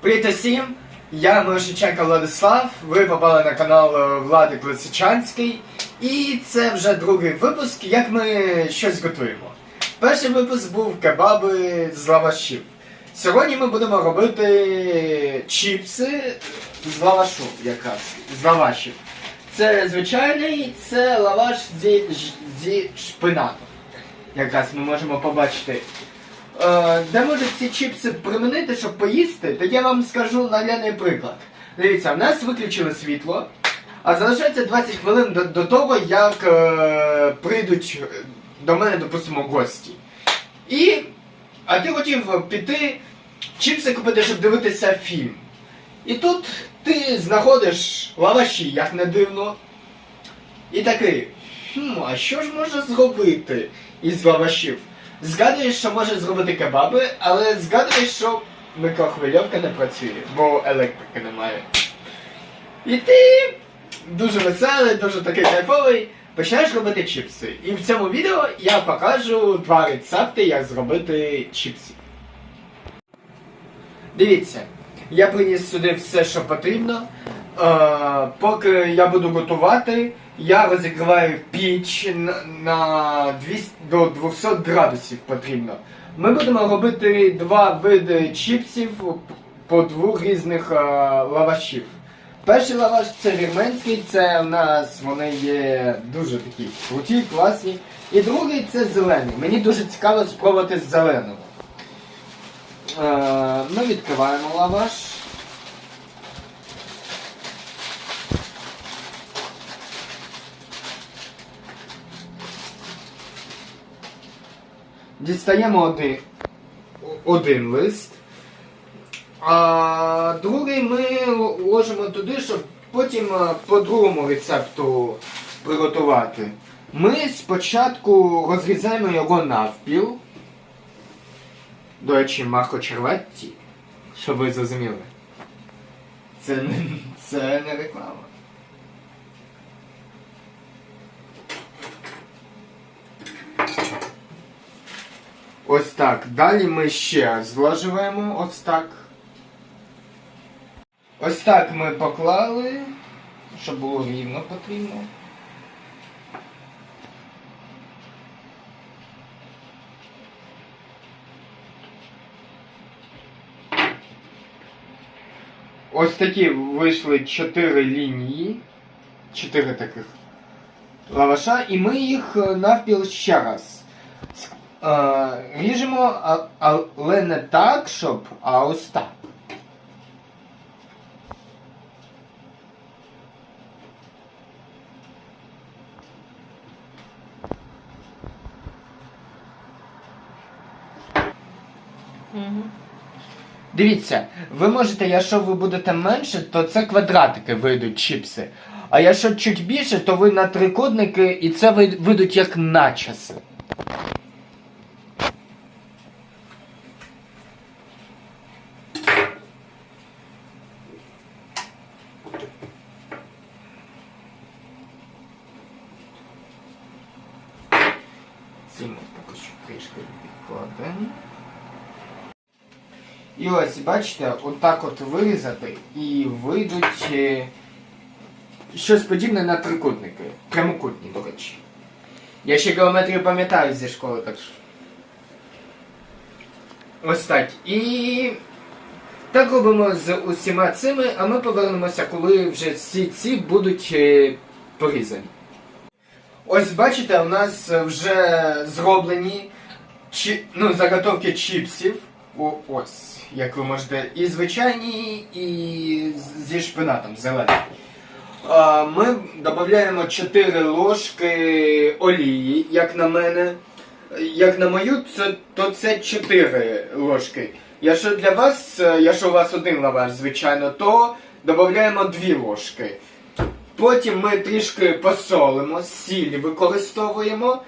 Привіт усім! Я Мирошниченко Владислав. Ви попали на канал е, Влади Класичанський. І це вже другий випуск, як ми щось готуємо. Перший випуск був кебаби з лавашів. Сьогодні ми будемо робити чіпси з лавашу, якраз. З лавашів. Це звичайний, це лаваш зі, зі шпинатом. Якраз ми можемо побачити. Е, де можуть ці чіпси примінити, щоб поїсти, то я вам скажу наглядний приклад. Дивіться, в нас виключили світло, а залишається 20 хвилин до, до того, як е, прийдуть до мене, допустимо, гості. І. А ти хотів піти чіпси купити, щоб дивитися фільм. І тут ти знаходиш лаваші, як не дивно. І такий. Хм, а що ж можна зробити із лавашів? Згадуєш, що може зробити кебаби, але згадуєш, що микрохвильовка не працює, бо електрики немає. І ти дуже веселий, дуже такий кайфовий, починаєш робити чіпси. І в цьому відео я покажу два рецепти, як зробити чіпси. Дивіться, я приніс сюди все, що потрібно. Е, поки я буду готувати, я розігріваю піч на, на 200, до 200 градусів потрібно. Ми будемо робити два види чіпсів по двох різних е, лавашів. Перший лаваш це вірменський, це в нас вони є дуже такі круті, класні. І другий це зелений. Мені дуже цікаво спробувати з зеленого. Е, Ми відкриваємо лаваш. Дістаємо один, один лист. А другий ми ложимо туди, щоб потім е, по другому рецепту приготувати. Ми спочатку розрізаємо його навпіл. До речі, Марко Черветті, щоб ви зрозуміли. Це це не реклама. Ось так. Далі ми ще зложуємо ось так. Ось так ми поклали, щоб було рівно потрібно. Ось такі вийшли чотири лінії, чотири таких лаваша, і ми їх е, навпіл ще раз. Е, ріжемо, але не так, щоб, а ось так. Дивіться, ви можете, якщо ви будете менше, то це квадратики вийдуть чіпси. А якщо чуть більше, то ви на трикутники і це ви- вийдуть як начаси. Ці ми також трішки відкладемо. І ось, бачите, отак от вирізати і вийдуть е, щось подібне на трикутники. Прямокутні, до речі. Я ще геометрію пам'ятаю зі школи, так що. Ось так. І так робимо з усіма цими, а ми повернемося, коли вже всі ці будуть е, порізані. Ось бачите, у нас вже зроблені чі... ну, заготовки чіпсів. О, ось, як ви можете, і звичайні, і зі шпинатом зеленим. Ми додаємо 4 ложки олії, як на мене. Як на мою, це, то це 4 ложки. Якщо для вас, якщо у вас один лаваш, звичайно, то додаємо 2 ложки. Потім ми трішки посолимо, сіль використовуємо.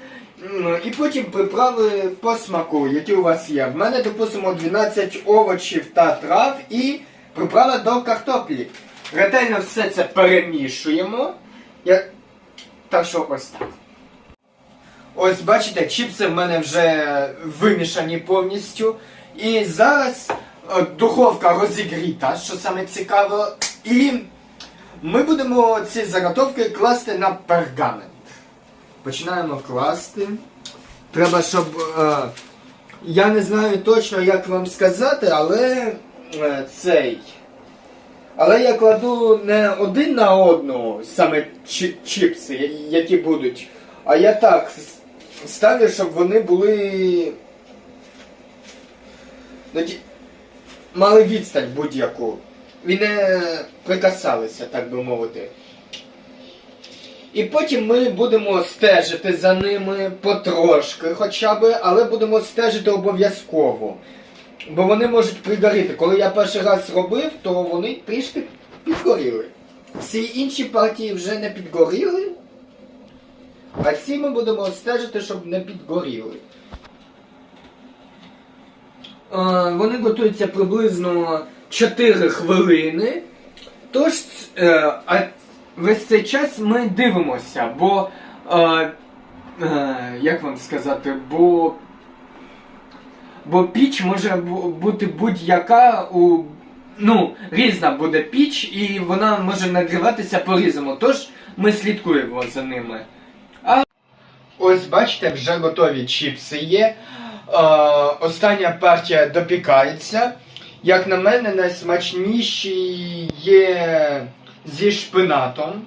І потім приправи по смаку, які у вас є. В мене, допустимо, 12 овочів та трав і приправа до картоплі. Ретельно все це перемішуємо. Я... Так що ось так. Ось бачите, чіпси в мене вже вимішані повністю. І зараз е, духовка розігріта, що саме цікаво. І ми будемо ці заготовки класти на пергамент. Починаємо класти. Треба, щоб. Е, я не знаю точно, як вам сказати, але е, цей. Але я кладу не один на одну саме чі- чіпси, які будуть. А я так ставлю, щоб вони були. Мали відстань будь-яку. І не прикасалися, так би мовити. І потім ми будемо стежити за ними потрошки хоча б, але будемо стежити обов'язково. Бо вони можуть пригоріти. Коли я перший раз робив, то вони трішки підгоріли. Всі інші партії вже не підгоріли. А ці ми будемо стежити, щоб не підгоріли. Е, Вони готуються приблизно 4 хвилини. Тож, е, а весь цей час ми дивимося, бо. Е, е, як вам сказати, бо. Бо піч може бути будь-яка у. Ну, різна буде піч, і вона може нагріватися по-різному. Тож ми слідкуємо за ними. А... Ось бачите, вже готові чіпси є. Е, остання партія допікається. Як на мене, найсмачніші є зі шпинатом,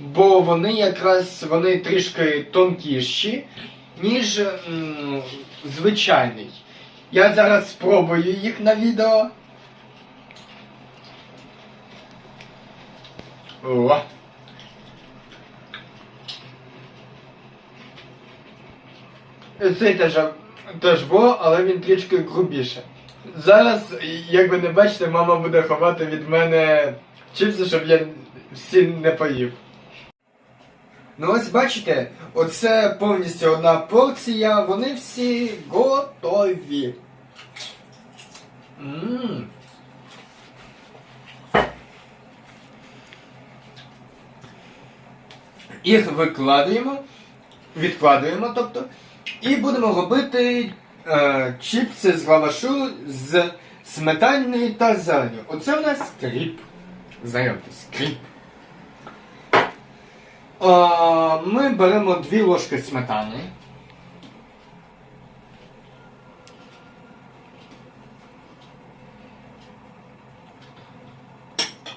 бо вони якраз вони трішки тонкіші, ніж м, звичайний. Я зараз спробую їх на відео. О. Цей теж, теж во, але він трішки грубіше. Зараз, як ви не бачите, мама буде ховати від мене чіпси, щоб я всі не поїв. Ну ось бачите, оце повністю одна порція, вони всі готові. Ммм. Їх викладуємо, відкладуємо, тобто, і будемо робити е, чіпси з лавашу з сметаною та зеленю. Оце у нас кріп. Знайомтесь, кріп. Е, ми беремо дві ложки сметани.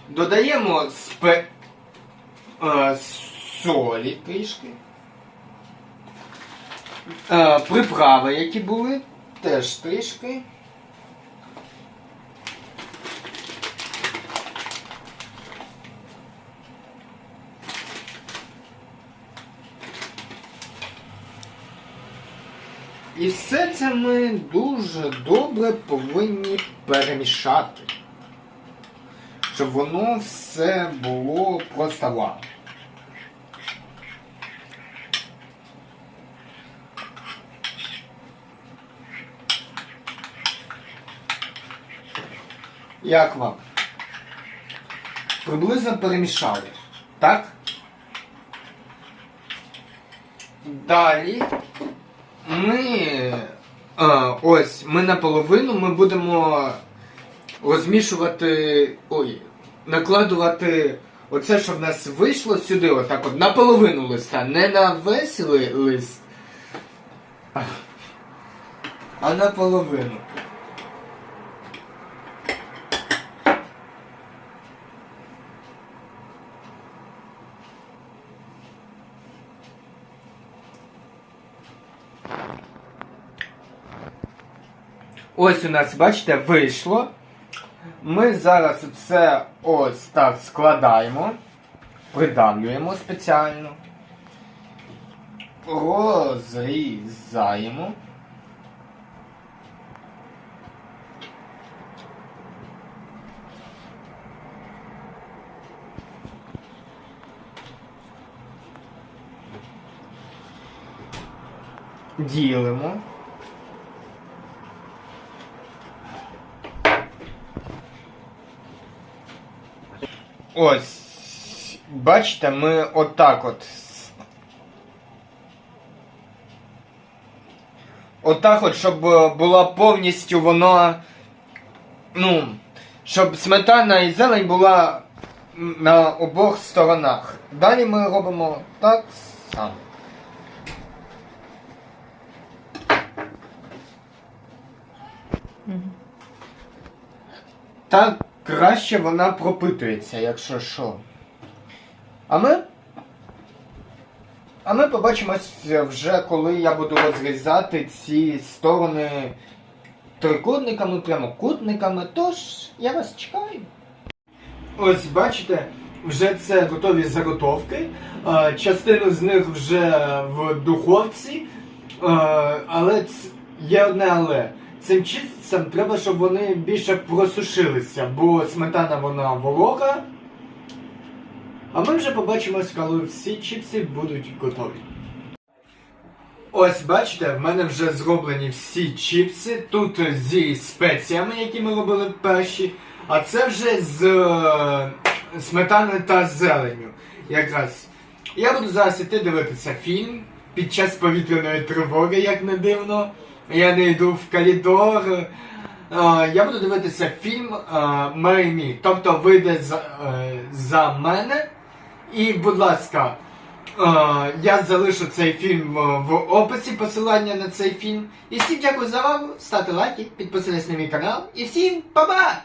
Додаємо спе... е, солі трішки. Е, приправи, які були, теж трішки. І все це ми дуже добре повинні перемішати. Щоб воно все було просто вау. Як вам? Приблизно перемішали. Так? Далі ми. А, ось, ми наполовину ми будемо розмішувати. Ой, накладувати оце, що в нас вийшло сюди, отак от, наполовину листа, не на весь лист, а наполовину. Ось у нас, бачите, вийшло. Ми зараз це ось так складаємо, придавлюємо спеціально, розрізаємо. Ділимо. Ось, бачите, ми отак от. Отак от, щоб е, була повністю вона ну, щоб сметана і зелень була на обох сторонах. Далі ми робимо так само. Так краще вона пропитується, якщо що. А ми. А ми побачимося вже, коли я буду розрізати ці сторони трикутниками, прямокутниками. Тож, я вас чекаю. Ось бачите, вже це готові заготовки. Е, Частину з них вже в духовці. Е, Але ц- є одне але. Цим чипсам треба, щоб вони більше просушилися, бо сметана вона волога. А ми вже побачимось, коли всі чіпси будуть готові. Ось бачите, в мене вже зроблені всі чіпси. Тут зі спеціями, які ми робили перші. А це вже з е, сметани та зеленю. Якраз. Я буду зараз іти дивитися фільм під час повітряної тривоги, як не дивно. Я не йду в коридор. Е, Я буду дивитися фільм е, Marry Тобто вийде за, е, за мене. І, будь ласка, я залишу цей фільм в описі посилання на цей фільм. І всім дякую за увагу, ставте лайки, підписуйтесь на мій канал. І всім па-ба!